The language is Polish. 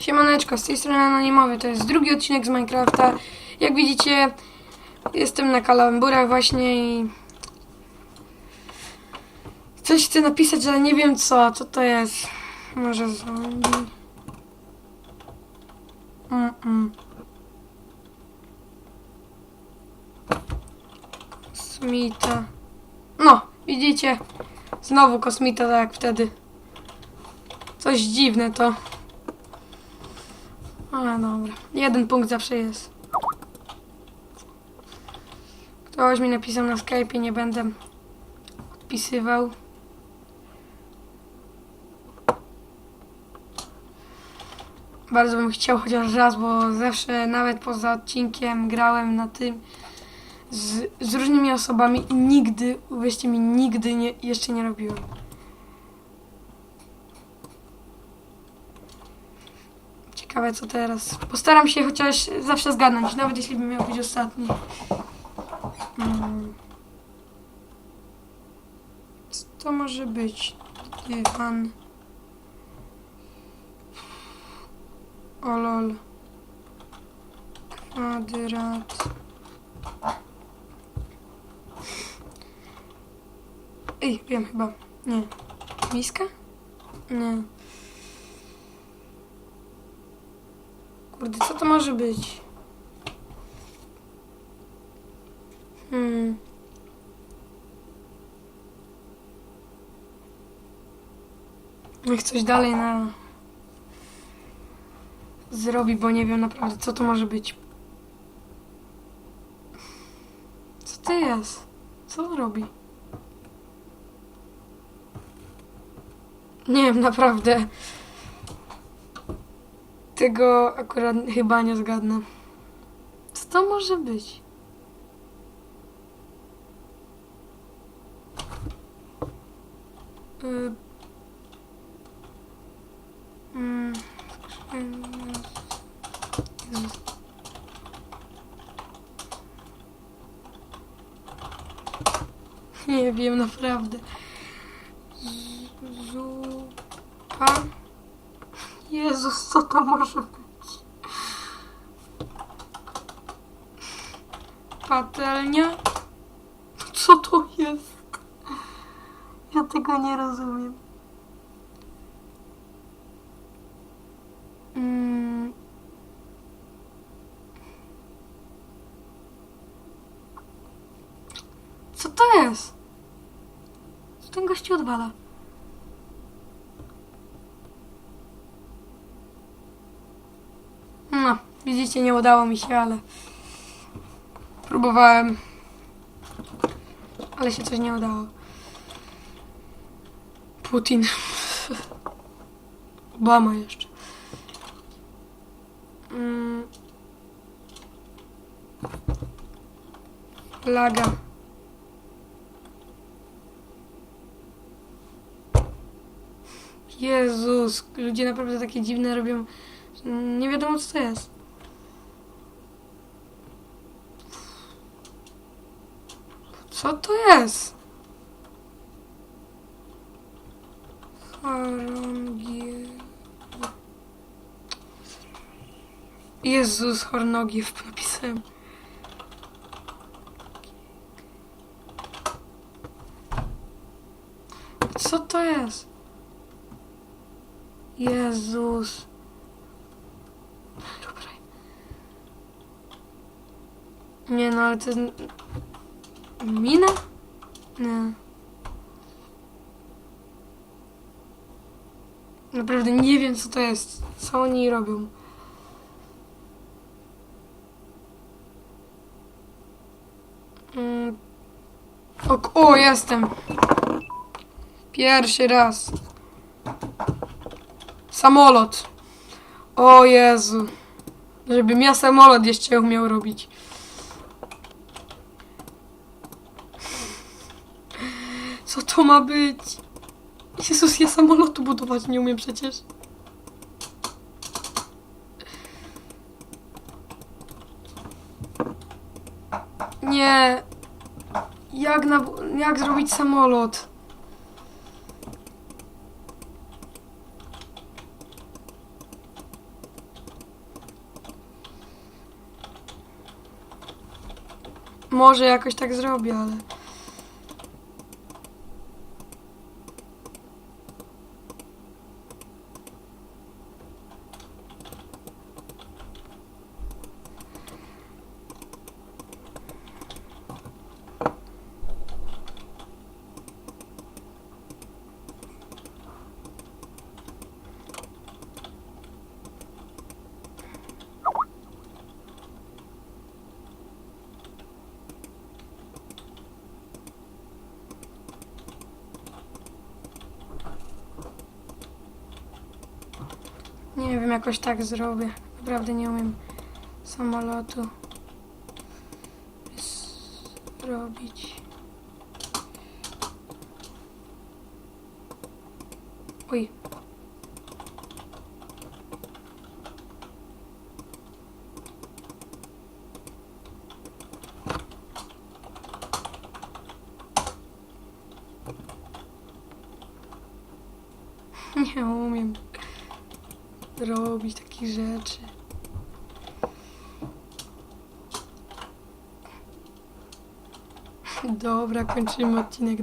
Siemaneczko, z tej strony Anonimowy, to jest drugi odcinek z Minecrafta. Jak widzicie, jestem na kalamburach właśnie i... Coś chcę napisać, ale nie wiem co, co to jest. Może zombie... Mm -mm. Kosmita. No, widzicie? Znowu kosmita, tak jak wtedy. Coś dziwne to. Ale dobra. Jeden punkt zawsze jest. Ktoś mi napisał na Skype'ie, nie będę odpisywał. Bardzo bym chciał chociaż raz, bo zawsze nawet poza odcinkiem grałem na tym z, z różnymi osobami i nigdy, uwierzcie mi, nigdy nie, jeszcze nie robiłem. Ciekawe co teraz. Postaram się chociaż zawsze zgadnąć, nawet jeśli bym miał być ostatni. Mm. Co to może być? Dywan. O lol. Kwadrat. Ej, wiem chyba. Nie. Miska? Nie. Kurde, co to może być? Hmm. Niech coś dalej na... Zrobi, bo nie wiem naprawdę, co to może być. Co to jest? Co on robi? Nie wiem, naprawdę. Tego akurat chyba nie zgadnę. Co to może być? Y... Mm. Nie wiem, naprawdę. Zupa. Jezus, co to może być? Patelnia? Co to jest? Ja tego nie rozumiem. Mm. Co to jest? Co ten gościu odwala? No, widzicie, nie udało mi się, ale próbowałem. Ale się coś nie udało. Putin. Obama jeszcze. Mm. Plaga. Jezus, ludzie naprawdę takie dziwne robią. Nie wiadomo co to jest. Co to jest? Chorągiew. Jezus, chorągiew napisałem. Co to jest? Jezus. Dobra. Nie no, ale to jest... Mina? Nie. Naprawdę nie wiem co to jest. Co oni robią. Mm. O, o, jestem. Pierwszy raz. Samolot. O Jezu. Żebym ja samolot jeszcze umiał robić. Co to ma być? Jezus, ja samolotu budować nie umiem przecież. Nie. Jak, na, jak zrobić samolot? Może jakoś tak zrobię, ale... wiem, jakoś tak zrobię. Naprawdę nie umiem samolotu zrobić. Oj. Nie umiem zrobić takich rzeczy. Dobra, kończymy odcinek.